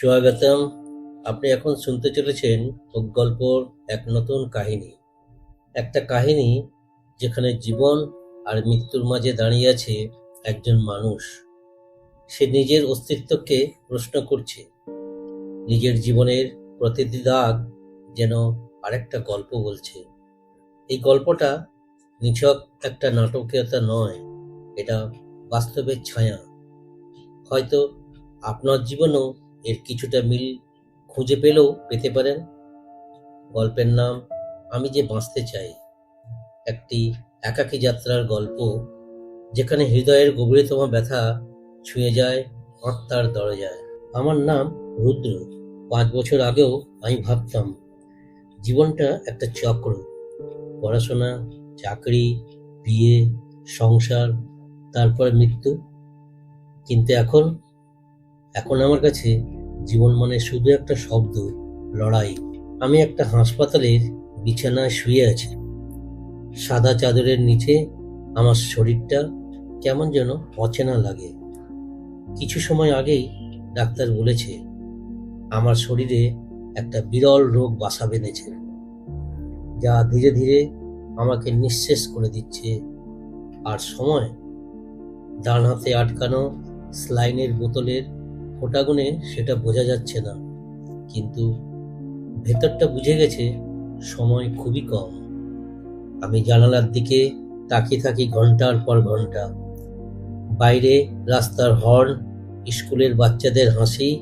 স্বাগতম আপনি এখন শুনতে চলেছেন ওক গল্পর এক নতুন কাহিনী। একটা কাহিনী যেখানে জীবন আর মৃত্যুর মাঝে দাঁড়িয়ে আছে একজন মানুষ। সে নিজের অস্তিত্বকে প্রশ্ন করছে। নিজের জীবনের প্রতিটি দাগ যেন আরেকটা গল্প বলছে। এই গল্পটা নিছক একটা নাটকীয়তা নয়, এটা বাস্তবের ছায়া। হয়তো আপনার জীবনেও এর কিছুটা মিল খুঁজে পেলেও পেতে পারেন। গল্পের নাম, আমি যে বাঁচতে চাই। একটি একাকী যাত্রার গল্প, যেখানে হৃদয়ের গভীরতম ব্যথা ছুঁয়ে যায়, আত্মার দরজায়। আমার নাম রুদ্র। পাঁচ বছর আগেও আমি ভাবতাম, জীবনটা একটা চক্র। পড়াশোনা, চাকরি, বিয়ে, সংসার, তারপর মৃত্যু। কিন্তু এখন এখন আমার কাছে জীবন মানে শুধু একটা শব্দ, লড়াই। আমি একটা হাসপাতালের বিছানায় শুয়ে আছি। সাদা চাদরের নিচে আমার শরীরটা কেমন যেন অচেনা লাগে। কিছু সময় আগেই ডাক্তার বলেছে, আমার শরীরে একটা বিরল রোগ বাসা বেঁধেছে, যা ধীরে ধীরে আমাকে নিঃশেষ করে দিচ্ছে। আর সময়, ডান হাতে আটকানো স্লাইনের বোতলের ফোটাগুনে সেটা বোঝা যাচ্ছে না। কিন্তু ভেতরটা বুঝে গেছে সময় খুবই কম। আমি জানালার দিকে তাকিয়ে থাকি ঘণ্টার পর ঘণ্টা। বাইরে রাস্তার হর্ন, স্কুলের বাচ্চাদের হাসি,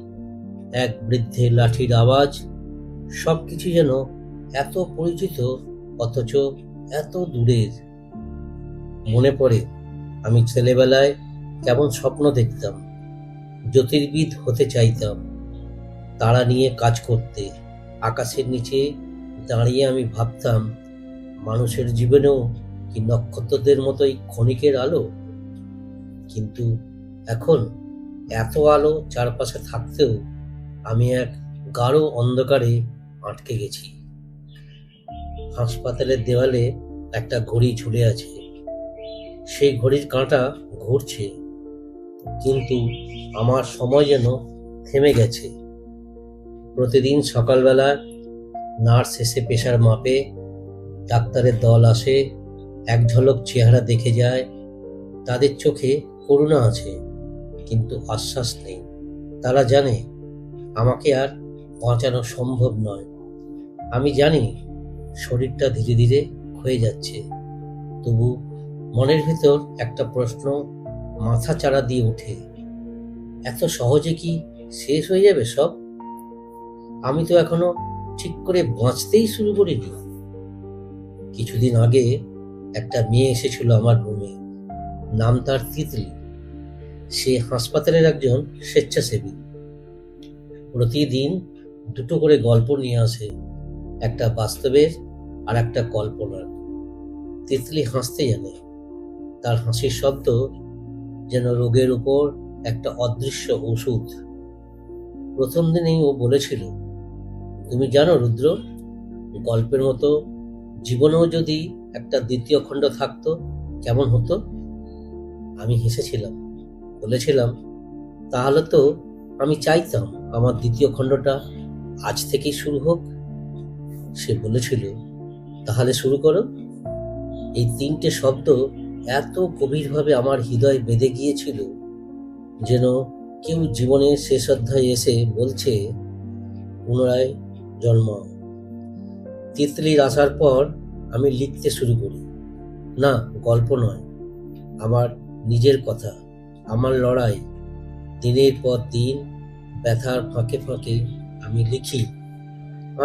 এক বৃদ্ধের লাঠির আওয়াজ সব কিছু যেন এত পরিচিত, অথচ এত দূরের। মনে পড়ে আমি ছেলেবেলায় কেমন স্বপ্ন দেখতাম। জ্যোতির্বিদ হতে চাইতাম। তারা নিয়ে কাজ করতে, আকাশের নিচে দাঁড়িয়ে আমি ভাবতাম, মানুষের জীবনেও কি নক্ষত্রদের মতোই ক্ষণিকের আলো? কিন্তু এখন এত আলো চারপাশে থাকতেও আমি এক গাঢ় অন্ধকারে আটকে গেছি। হাসপাতালের দেওয়ালে একটা ঘড়ি ঝুলে আছে। সেই ঘড়ির কাঁটা ঘুরছে, কিন্তু আমার সময় যেন থেমে গেছে। প্রতিদিন সকালবেলা নার্স এসে পেশার মাপে ডাক্তারের দল আসে, এক ঝলক চেহারা দেখে যায়, তাদের চোখে করুণা আছে, কিন্তু আশ্বাস নেই। তারা জানে আমাকে আর বাঁচানো সম্ভব নয়। আমি জানি শরীরটা ধীরে ধীরে ক্ষয়ে যাচ্ছে। তবু মনের ভেতর একটা প্রশ্ন মাথা চাড়া দিয়ে ওঠে। এত সহজে কি শেষ হয়ে যাবে সব? আমি তো এখনও ঠিক করে বাঁচতেই শুরু করিনি। কিছুদিন আগে একটা মেয়ে এসেছিল আমার রুমে নাম তার তিতলি। সে হাসপাতালের একজন স্বেচ্ছাসেবী। প্রতিদিন দুটো করে গল্প নিয়ে আসে, একটা বাস্তবের আর একটা কল্পনার। তিতলি হাসতে জানে। তার হাসির শব্দ যেন রোগের উপর একটা অদৃশ্য ওষুধ। প্রথম দিনেই ও বলেছিল, তুমি জানো, রুদ্র, গল্পের মতো জীবনেও যদি একটা দ্বিতীয় খণ্ড থাকতো, কেমন হতো? আমি হেসেছিলাম, বলেছিলাম, তাহলে তো আমি চাইতাম আমার দ্বিতীয় খণ্ডটা আজ থেকেই শুরু হোক। সে বলেছিল, তাহলে শুরু করো। এই তিনটে শব্দ এত গভীরভাবে আমার হৃদয় বেঁধে গিয়েছিল যেন কেউ জীবনের শেষ অধ্যায়ে এসে বলছে, পুনরায় জন্ম তিতলির আসার পর আমি লিখতে শুরু করি, না, গল্প নয়, আমার নিজের কথা, আমার লড়াই। দিনের পর দিন ব্যথার ফাঁকে ফাঁকে আমি লিখি,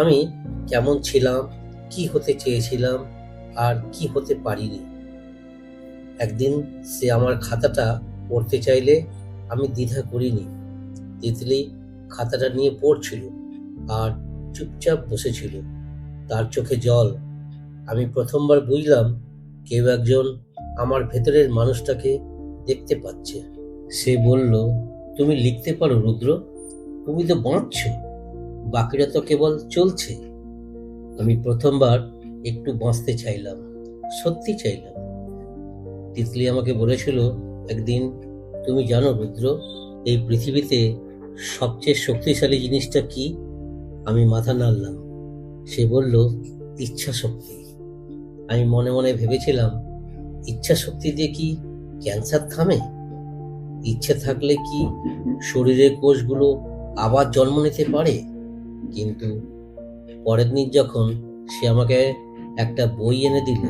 আমি কেমন ছিলাম, কি হতে চেয়েছিলাম, আর কি হতে পারিনি। একদিন সে আমার খাতাটা পড়তে চাইলে আমি দ্বিধা করিনি। তিতলি খাতাটা নিয়ে পড়ছিল আর চুপচাপ বসেছিল। তার চোখে জল। আমি প্রথমবার বুঝলাম কেউ একজন আমার ভেতরের মানুষটাকে দেখতে পাচ্ছে। সে বলল, তুমি লিখতে পারো রুদ্র, তুমি তো বাঁচছ। বাকিরা তো কেবল চলছে। আমি প্রথমবার একটু বাঁচতে চাইলাম, সত্যি চাইলাম। তিতলি আমাকে বলেছিল, একদিন তুমি জানো রুদ্র, এই পৃথিবীতে সবচেয়ে শক্তিশালী জিনিসটা কি? আমি মাথা নাড়লাম। সে বলল, ইচ্ছা শক্তি। আমি মনে মনে ভেবেছিলাম, ইচ্ছা শক্তি দিয়ে কি ক্যান্সার থামে? ইচ্ছে থাকলে কি শরীরের কোষগুলো আবার জন্ম নিতে পারে? কিন্তু পরের দিন যখন সে আমাকে একটা বই এনে দিল,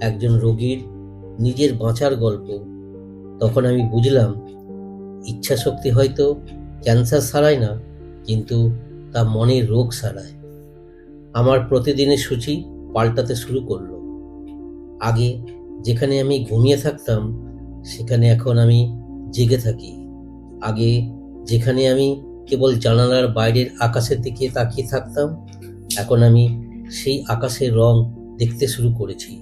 একজন রোগীর নিজের বাঁচার গল্প তখন আমি বুঝলাম ইচ্ছা শক্তি হয়তো ক্যান্সার সারায় না, কিন্তু তা মনের রোগ সারায় আমার প্রতিদিনের সূচি পাল্টাতে শুরু করল। আগে যেখানে আমি ঘুমিয়ে থাকতাম, সেখানে এখন আমি জেগে থাকি। আগে যেখানে আমি কেবল জানালার বাইরের আকাশের দিকে তাকিয়ে থাকতাম, এখন আমি সেই আকাশের রং দেখতে শুরু করেছি।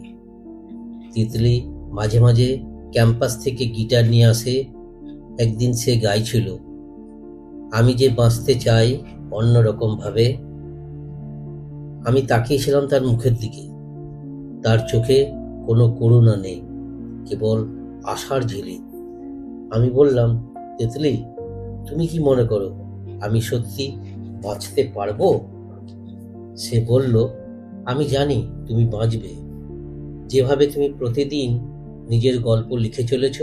তিতলি মাঝে মাঝে ক্যাম্পাস থেকে গিটার নিয়ে আসে। একদিন সে গাইছিল, আমি যে বাঁচতে চাই অন্যরকম ভাবে আমি তাকিয়েছিলাম তার মুখের দিকে। তার চোখে কোনো করুণা নেই, কেবল আশার ঝিলি। আমি বললাম, তেতলি, তুমি কি মনে করো আমি সত্যি বাঁচতে পারব? সে বলল, আমি জানি তুমি বাঁচবে। যেভাবে তুমি প্রতিদিন নিজের গল্প লিখে চলেছ,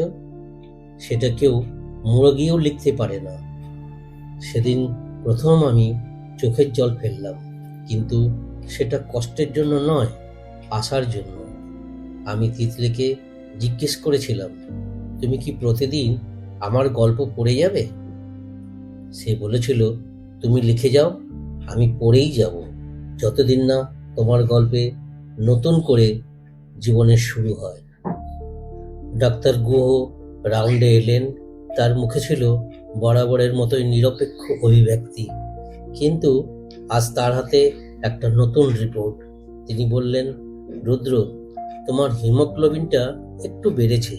সেটা কেউ মরে গিয়েও লিখতে পারে না। সেদিন প্রথম আমি চোখের জল ফেললাম, কিন্তু সেটা কষ্টের জন্য নয়, আশার জন্য। আমি তিতলিকে জিজ্ঞেস করেছিলাম, তুমি কি প্রতিদিন আমার গল্প পড়ে যাবে? সে বলেছিল, তুমি লিখে যাও, আমি পড়েই যাব, যতদিন না তোমার গল্পে নতুন করে জীবনের শুরু হয়। ডাক্তার গুহ রাউন্ডে এলেন। তার মুখে ছিল বরাবরের মতোই নিরপেক্ষ অভিব্যক্তি। কিন্তু আজ তার হাতে একটা নতুন রিপোর্ট। তিনি বললেন, রুদ্র, তোমার হিমোগ্লোবিনটা একটু বেড়েছে।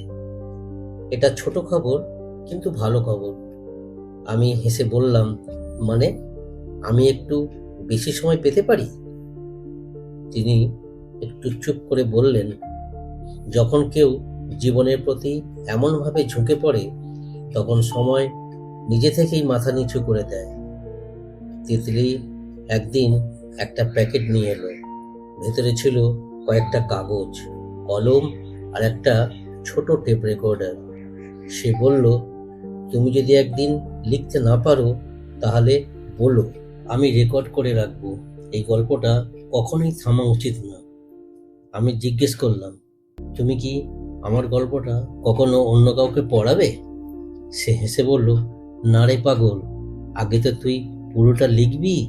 এটা ছোট খবর, কিন্তু ভালো খবর। আমি হেসে বললাম মানে? আমি একটু বেশি সময় পেতে পারি? তিনি একটু চুপ করে বললেন, যখন কেউ জীবনের প্রতি এমনভাবে ঝুঁকে পড়ে, তখন সময় নিজে থেকেই মাথা নিচু করে দেয়। তিতলি একদিন একটা প্যাকেট নিয়ে এলো। ভেতরে ছিল কয়েকটা কাগজ, কলম আর একটা ছোট টেপ রেকর্ডার। সে বলল, তুমি যদি একদিন লিখতে না পারো, তাহলে বলো, আমি রেকর্ড করে রাখব। এই গল্পটা কখনোই থামা উচিত না। আমি জিজ্ঞেস করলাম, তুমি কি আমার গল্পটা কখনো অন্য কাউকে পড়াবে? সে হেসে বলল, না রে পাগল, আগে তো তুই পুরোটা লিখবি।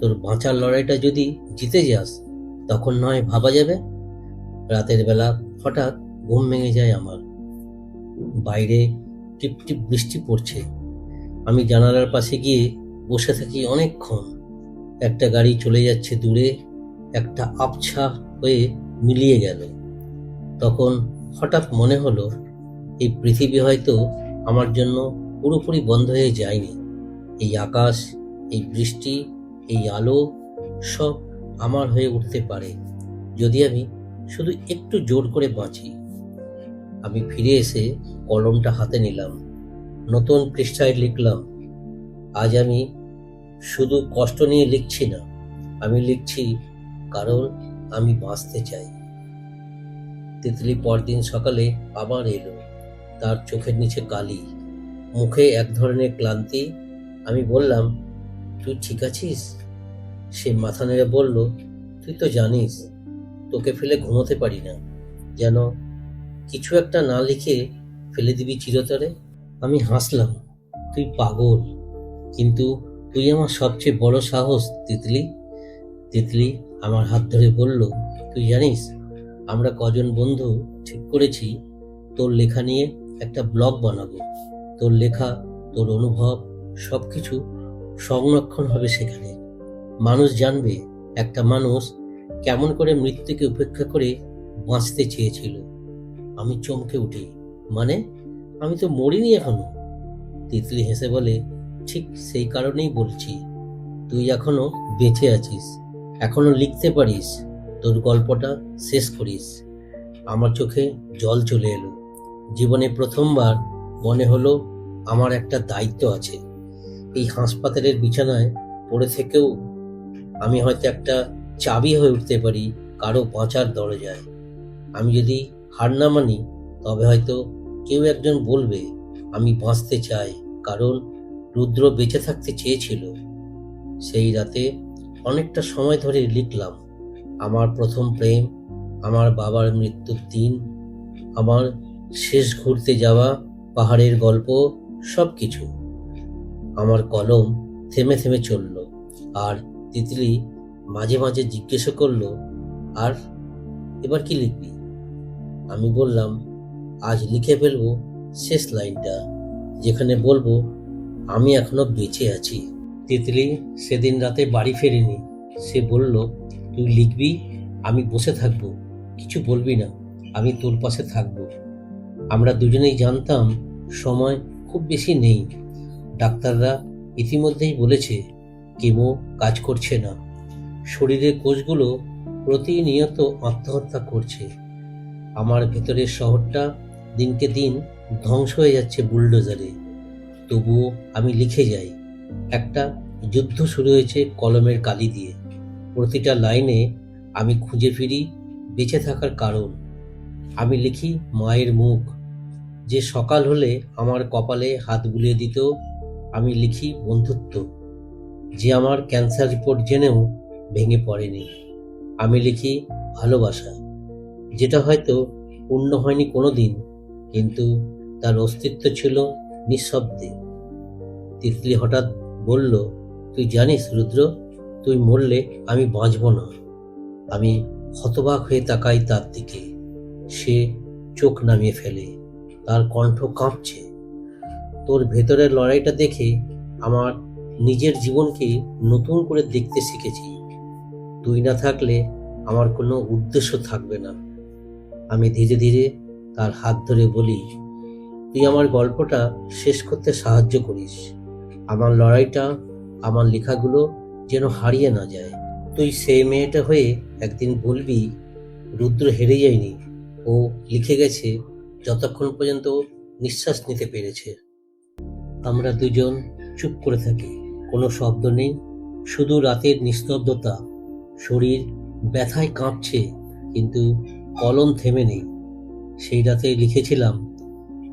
তোর বাঁচার লড়াইটা যদি জিতে যাস, তখন নয় ভাবা যাবে। রাতের বেলা হঠাৎ ঘুম ভেঙে যায় আমার। বাইরে টিপ টিপ বৃষ্টি পড়ছে। আমি জানালার পাশে গিয়ে বসে থাকি অনেকক্ষণ। একটা গাড়ি চলে যাচ্ছে দূরে, একটা আবছা হয়ে মিলিয়ে গেল। তখন হঠাৎ মনে হলো, এই পৃথিবী হয়তো আমার জন্য পুরোপুরি বন্ধ হয়ে যায়নি। এই আকাশ, এই বৃষ্টি, এই আলো সব আমার হয়ে উঠতে পারে। যদি আমি শুধু একটু জোর করে বাঁচি। আমি ফিরে এসে কলমটা হাতে নিলাম। নতুন পৃষ্ঠায় লিখলাম, আজ আমি শুধু কষ্ট নিয়ে লিখছি না, আমি লিখছি কারণ আমি বাঁচতে চাই। তিতলি পরদিন সকালে আবার এলো। তার চোখের নিচে কালি মুখে এক ধরনের ক্লান্তি। আমি বললাম, তুই ঠিক আছিস? সে মাথা নেড়ে বলল, তুই তো জানিস, তোকে ফেলে ঘুমোতে পারি না। যেন কিছু একটা না লিখে ফেলে দিবি চিরতরে? আমি হাসলাম, তুই পাগল, কিন্তু তুই আমার সবচেয়ে বড় সাহস, তিতলি। তিতলি আমার হাত ধরে বলল, তুই জানিস আমরা কজন বন্ধু ঠিক করেছি, তোর লেখা নিয়ে একটা ব্লগ বানাবো। তোর লেখা, তোর অনুভব সব কিছু সংরক্ষণ হবে সেখানে। মানুষ জানবে একটা মানুষ কেমন করে মৃত্যুকে উপেক্ষা করে বাঁচতে চেয়েছিল। আমি চমকে উঠি মানে আমি তো মরিনি এখনও। তিতলি হেসে বলে, ঠিক সেই কারণেই বলছি, তুই এখনও বেঁচে আছিস, এখনও লিখতে পারিস। তোর গল্পটা শেষ করিস। আমার চোখে জল চলে এলো। জীবনে প্রথমবার মনে হলো আমার একটা দায়িত্ব আছে। এই হাসপাতালের বিছানায় পড়ে থেকেও আমি হয়তো একটা চাবি হয়ে উঠতে পারি কারও বাঁচার দরজায়। আমি যদি হার না মানি, তবে হয়তো কেউ একজন বলবে, আমি বাঁচতে চাই। কারণ রুদ্র বেঁচে থাকতে চেয়েছিল। সেই রাতে অনেকটা সময় ধরে লিখলাম আমার প্রথম প্রেম, আমার বাবার মৃত্যুর দিন, আমার শেষ ঘুরতে যাওয়া পাহাড়ের গল্প সব কিছু আমার কলম থেমে থেমে চলল, আর তিতলি মাঝে মাঝে জিজ্ঞেস করল, আর এবার কি লিখবি? আমি বললাম, আজ লিখে ফেলব শেষ লাইনটা, যেখানে বলব, আমি এখনও বেঁচে আছি। তিতলি সেদিন রাতে বাড়ি ফেরেনি। সে বলল তুই লিখবি, আমি বসে থাকব, কিছু বলবি না, আমি তোর পাশে থাকব। আমরা দুজনেই জানতাম সময় খুব বেশি নেই। ডাক্তাররা ইতিমধ্যেই বলেছে, কেমো কাজ করছে না। শরীরের কোষগুলো প্রতিনিয়ত আত্মহত্যা করছে। আমার ভেতরের শহরটা দিনকে দিন ধ্বংস হয়ে যাচ্ছে বুলডোজারে। তবুও আমি লিখে যাই। একটা যুদ্ধ শুরু হয়েছে কলমের কালি দিয়ে। প্রতিটা লাইনে আমি খুঁজে ফিরি বেঁচে থাকার কারণ। আমি লিখি, মায়ের মুখ। যে সকাল হলে আমার কপালে হাত বুলিয়ে দিত আমি লিখি, বন্ধুত্ব। যে আমার ক্যান্সার রিপোর্ট জেনেও ভেঙে পড়েনি। আমি লিখি, ভালোবাসা। যেটা হয়তো পূর্ণ হয়নি কোনো দিন কিন্তু তার অস্তিত্ব ছিল নিঃশব্দে। তিতলি হঠাৎ বলল, তুই জানিস রুদ্র তুই মরলে আমি বাঁচব না। আমি হতবাক হয়ে তাকাই তার দিকে। সে চোখ নামিয়ে ফেলে, তার কণ্ঠ কাঁপছে। তোর ভেতরের লড়াইটা দেখে আমার নিজের জীবনকে নতুন করে দেখতে শিখেছি। তুই না থাকলে আমার কোনো উদ্দেশ্য থাকবে না। আমি ধীরে ধীরে তার হাত ধরে বলি, তুই আমার গল্পটা শেষ করতে সাহায্য করিস। আমার লড়াইটা, আমার লেখাগুলো যেন হারিয়ে না যায়। তুই সেই মেয়েটা হয়ে একদিন বলবি, রুদ্র হেরে যায়নি। ও লিখে গেছে, যতক্ষণ পর্যন্ত নিঃশ্বাস নিতে পেরেছে। আমরা দুজন চুপ করে থাকি, কোনো শব্দ নেই, শুধু রাতের নিস্তব্ধতা। শরীর ব্যথায় কাঁপছে, কিন্তু কলম থেমে নেই। সেই রাতে লিখেছিলাম,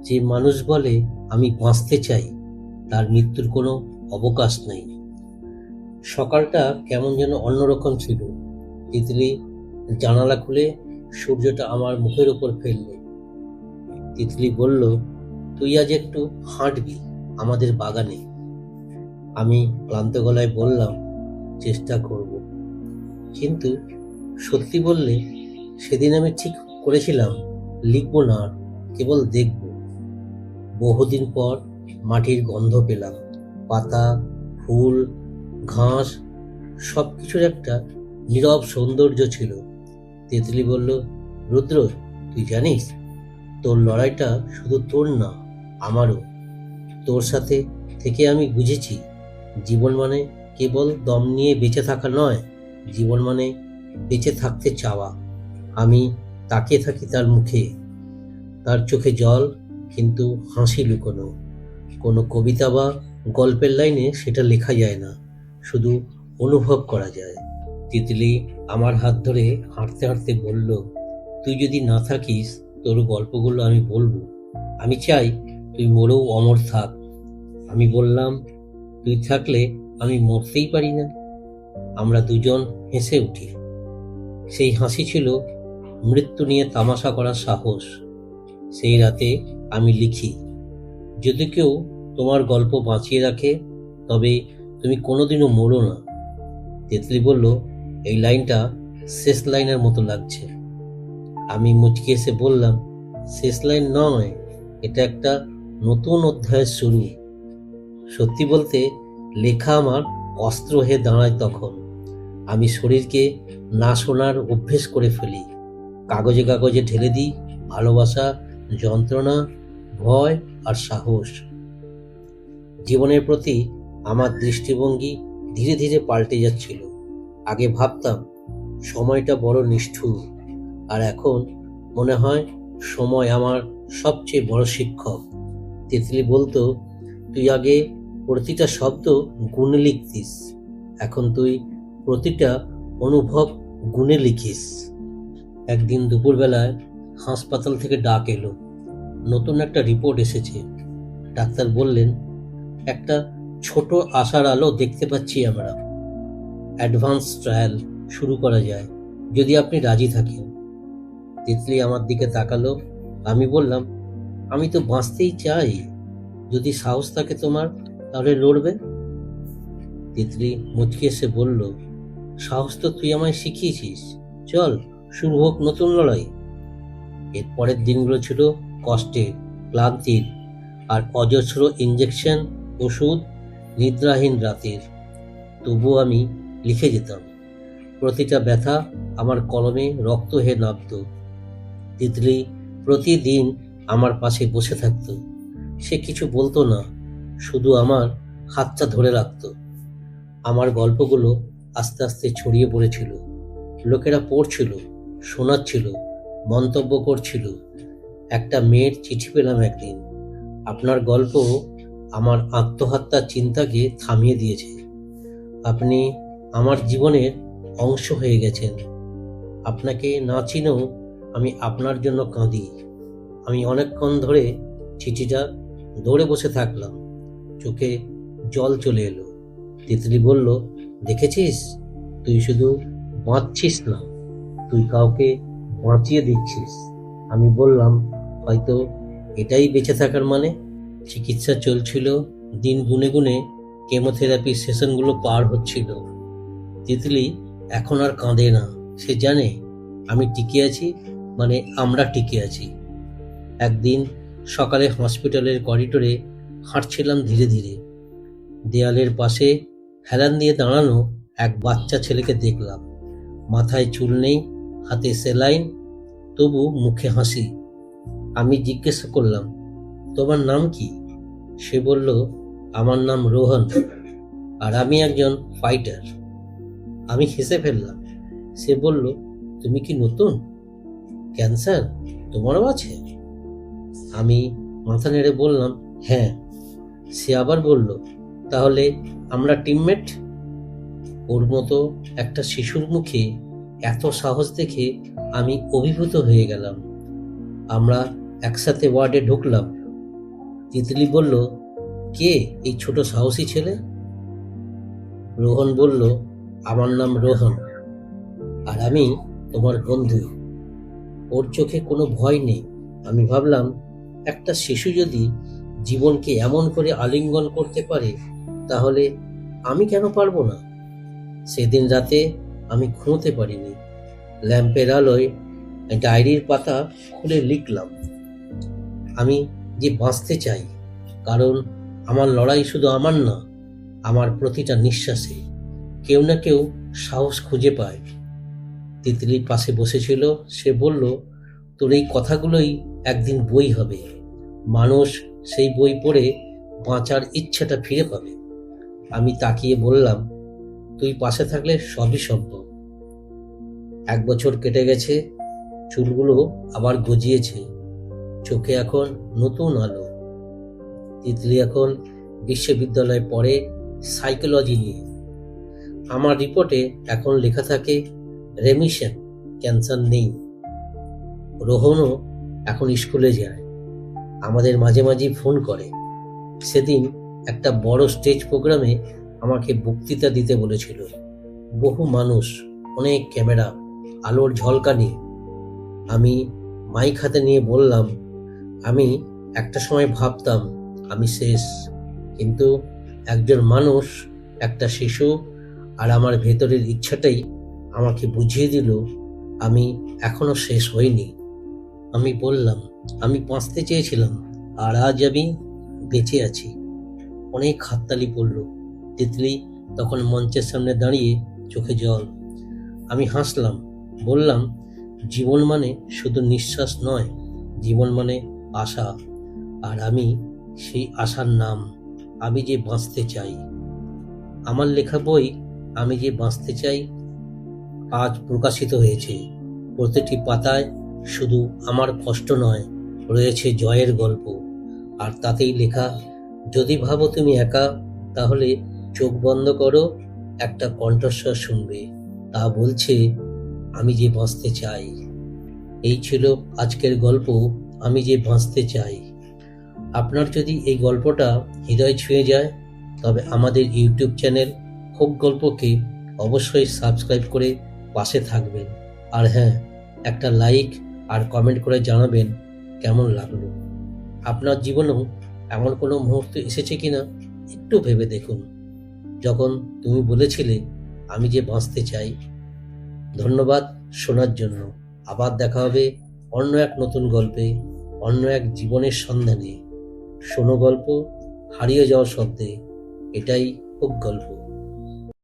যে মানুষ বলে আমি বাঁচতে চাই, তার মৃত্যুর কোনো অবকাশ নেই। সকালটা কেমন যেন অন্যরকম ছিল। তিতলি জানালা খুলে সূর্যটা আমার মুখের উপর ফেললে। তিতলি বলল, তুই আজ একটু হাঁটবি আমাদের বাগানে। আমি ক্লান্ত গলায় বললাম, চেষ্টা করব। কিন্তু সত্যি বললে, সেদিন আমি ঠিক করেছিলাম, লিখব না, কেবল দেখব। বহুদিন পর মাটির গন্ধ পেলাম, পাতা, ফুল ঘাস সব কিছুর একটা নীরব সৌন্দর্য ছিল। তেতলি বলল, রুদ্র, তুই জানিস, তোর লড়াইটা শুধু তোর না, আমারও। তোর সাথে থেকে আমি বুঝেছি, জীবন মানে কেবল দম নিয়ে বেঁচে থাকা নয়, জীবন মানে বেঁচে থাকতে চাওয়া। আমি তাকিয়ে থাকি তার মুখে। তার চোখে জল, কিন্তু হাসি লুকোনো। কোনো কবিতা বা গল্পের লাইনে সেটা লেখা যায় না। শুধু অনুভব করা যায়। তিতলি আমার হাত ধরে হাঁটতে হাঁটতে বলল, তুই যদি না থাকিস, তোর গল্পগুলো আমি বলব। আমি চাই তুই মরেও অমর থাক। আমি বললাম, তুই থাকলে আমি মরতেই পারি না। আমরা দুজন হেসে উঠি। সেই হাসি ছিল মৃত্যু নিয়ে তামাশা করার সাহস। সেই রাতে আমি লিখি, যদি কেউ তোমার গল্প বাঁচিয়ে রাখে, তবে তুমি কোনোদিনও মরো না। তেতলি বলল, এই লাইনটা শেষ লাইনের মতো লাগছে। আমি মুচকি এসে বললাম, শেষ লাইন নয়, এটা একটা নতুন অধ্যায়ের শুরু। সত্যি বলতে, লেখা আমার অস্ত্র হয়ে দাঁড়ায় তখন। আমি শরীরকে না শোনার অভ্যেস করে ফেলি। কাগজে কাগজে ঢেলে দিই ভালোবাসা, যন্ত্রণা, ভয় আর সাহস। জীবনের প্রতি আমার দৃষ্টিভঙ্গি ধীরে ধীরে পাল্টে যাচ্ছিল। আগে ভাবতাম, সময়টা বড় নিষ্ঠুর। আর এখন মনে হয়, সময় আমার সবচেয়ে বড় শিক্ষক। তেতলি বলতো, তুই আগে প্রতিটা শব্দ গুণে লিখতিস। এখন তুই প্রতিটা অনুভব গুণে লিখিস। একদিন দুপুরবেলায় হাসপাতাল থেকে ডাক এলো। নতুন একটা রিপোর্ট এসেছে। ডাক্তার বললেন, একটা ছোট আশার আলো দেখতে পাচ্ছি আমরা। অ্যাডভান্স ট্রায়াল শুরু করা যায়, যদি আপনি রাজি থাকেন। তিতলি আমার দিকে তাকালো। আমি বললাম, আমি তো বাঁচতেই চাই। যদি সাহস থাকে তোমার, তাহলে লড়বে। তিতলি মুচকি এসে বলল, সাহস তো তুই আমায় শিখিয়েছিস। চল, শুরু হোক নতুন লড়াই। এর পরের দিনগুলো ছিল কষ্টের, ক্লান্তির আর অজস্র ইঞ্জেকশন ওষুধ নিদ্রাহীন রাতের। তবুও আমি লিখে যেতাম, প্রতিটা ব্যথা আমার কলমে রক্ত হয়ে নামত। তিতলি প্রতিদিন আমার পাশে বসে থাকতো। সে কিছু বলতো না, শুধু আমার হাতটা ধরে রাখতো। আমার গল্পগুলো আস্তে আস্তে ছড়িয়ে পড়েছিল। লোকেরা পড়ছিল, শোনাচ্ছিল, মন্তব্য করছিল। একটা মেয়ের চিঠি পেলাম একদিন। আপনার গল্প আমার আত্মহত্যার চিন্তাকে থামিয়ে দিয়েছে আপনি আমার জীবনের অংশ হয়ে গেছেন। আপনাকে না চিনেও আমি আপনার জন্য কাঁদি। আমি অনেকক্ষণ ধরে চিঠিটা দৌড়ে বসে থাকলাম। চোখে জল চলে এলো। তিতলি বলল, দেখেছিস? তুই শুধু বাঁচছিস না। তুই কাউকে বাঁচিয়ে দিচ্ছিস। আমি বললাম, হয়তো এটাই বেঁচে থাকার মানে? চিকিৎসা চলছিল, দিন গুনে গুনে কেমোথেরাপি সেশনগুলো পার হচ্ছিল। তিতলি এখন আর কাঁদে না। সে জানে, আমি টিকে আছি মানে আমরা টিকে আছি। একদিন সকালে হসপিটালের করিডোরে হাঁটছিলাম ধীরে ধীরে। দেয়ালের পাশে হেলান দিয়ে দাঁড়ানো এক বাচ্চা ছেলেকে দেখলাম। মাথায় চুল নেই, হাতে সেলাইন, তবু মুখে হাসি। আমি জিজ্ঞেস করলাম তোমার নাম কি? সে বলল, আমার নাম রোহন আর আমি একজন ফাইটার আমি হেসে ফেললাম। সে বলল, তুমি কি নতুন? ক্যান্সার তোমারও আছে? আমি মাথা নেড়ে বললাম হ্যাঁ। সে আবার বলল, তাহলে আমরা টিমমেট ওর মতো একটা শিশুর মুখে এত সাহস দেখে আমি অভিভূত হয়ে গেলাম। আমরা একসাথে ওয়ার্ডে ঢুকলাম। তিতলি বলল, কে এই ছোট সাহসী ছেলে? রোহন বলল, আমার নাম রোহন, আর আমি তোমার বন্ধু। ওর চোখে কোনো ভয় নেই। আমি ভাবলাম, একটা শিশু যদি জীবনকে এমন করে আলিঙ্গন করতে পারে, তাহলে আমি কেন পারব না? সেদিন রাতে আমি ঘুমোতে পারিনি। ল্যাম্পের আলোয় ডায়েরির পাতা খুলে লিখলাম। আমি যে বাঁচতে চাই, কারণ আমার লড়াই শুধু আমার না, আমার প্রতিটা নিঃশ্বাসে কেউ না কেউ সাহস খুঁজে পায়। তিতলির পাশে বসেছিল, সে বলল, তোর এই কথাগুলোই একদিন বই হবে। মানুষ সেই বই পড়ে বাঁচার ইচ্ছাটা ফিরে পাবে। আমি তাকিয়ে বললাম, তুই পাশে থাকলে সবই সম্ভব। এক বছর কেটে গেছে, চুলগুলো আবার গজিয়েছে। চোখে এখন নতুন আলো। তিতলি এখন বিশ্ববিদ্যালয়ে পড়ে সাইকোলজি নিয়ে। আমার রিপোর্টে এখন লেখা থাকে, রেমিশন, ক্যান্সার নেই। রোহনও এখন স্কুলে যায়। আমাদের মাঝে মাঝেই ফোন করে। সেদিন একটা বড় স্টেজ প্রোগ্রামে আমাকে বক্তৃতা দিতে বলেছিল। বহু মানুষ, অনেক ক্যামেরা, আলোর ঝলকানি আমি মাইক হাতে নিয়ে বললাম আমি একটা সময় ভাবতাম, আমি শেষ। কিন্তু একজন মানুষ, একটা শিশু আর আমার ভেতরের ইচ্ছাটাই আমাকে বুঝিয়ে দিল, আমি এখনও শেষ হইনি। আমি বললাম, আমি বাঁচতে চেয়েছিলাম, আর আজ আমি বেঁচে আছি। অনেক হাততালি পড়ল। তিতলি তখন মঞ্চের সামনে দাঁড়িয়ে চোখে জল। আমি হাসলাম, বললাম, জীবন মানে শুধু নিঃশ্বাস নয়, জীবন মানে আশা। আর আমি সেই আশার নাম, আমি যে বাঁচতে চাই। আমার লেখা বই, আমি যে বাঁচতে চাই, আজ প্রকাশিত হয়েছে। প্রতিটি পাতায় শুধু আমার কষ্ট নয়, রয়েছে জয়ের গল্প। আর তাতেই লেখা, যদি ভাবো তুমি একা, তাহলে চোখ বন্ধ করো, একটা কণ্ঠস্বর শুনবে। তা বলছে, আমি যে বাঁচতে চাই। এই ছিল আজকের গল্প। আমি যে বাঁচতে চাই। আপনার যদি এই গল্পটা হৃদয় ছুঁয়ে যায়, তবে আমাদের ইউটিউব চ্যানেল হোক গল্পকে অবশ্যই সাবস্ক্রাইব করে পাশে থাকবেন। আর হ্যাঁ একটা লাইক আর কমেন্ট করে জানাবেন কেমন লাগল? আপনার জীবনেও এমন কোনো মুহূর্ত এসেছে কিনা একটু ভেবে দেখুন। যখন তুমি বলেছিলে, আমি যে বাঁচতে চাই। ধন্যবাদ শোনার জন্য। আবার দেখা হবে অন্য এক নতুন গল্পে। অন্য এক জীবনের সন্ধানে। শোনো গল্প হারিয়ে যাওয়া শব্দে। এটাই খুব গল্প।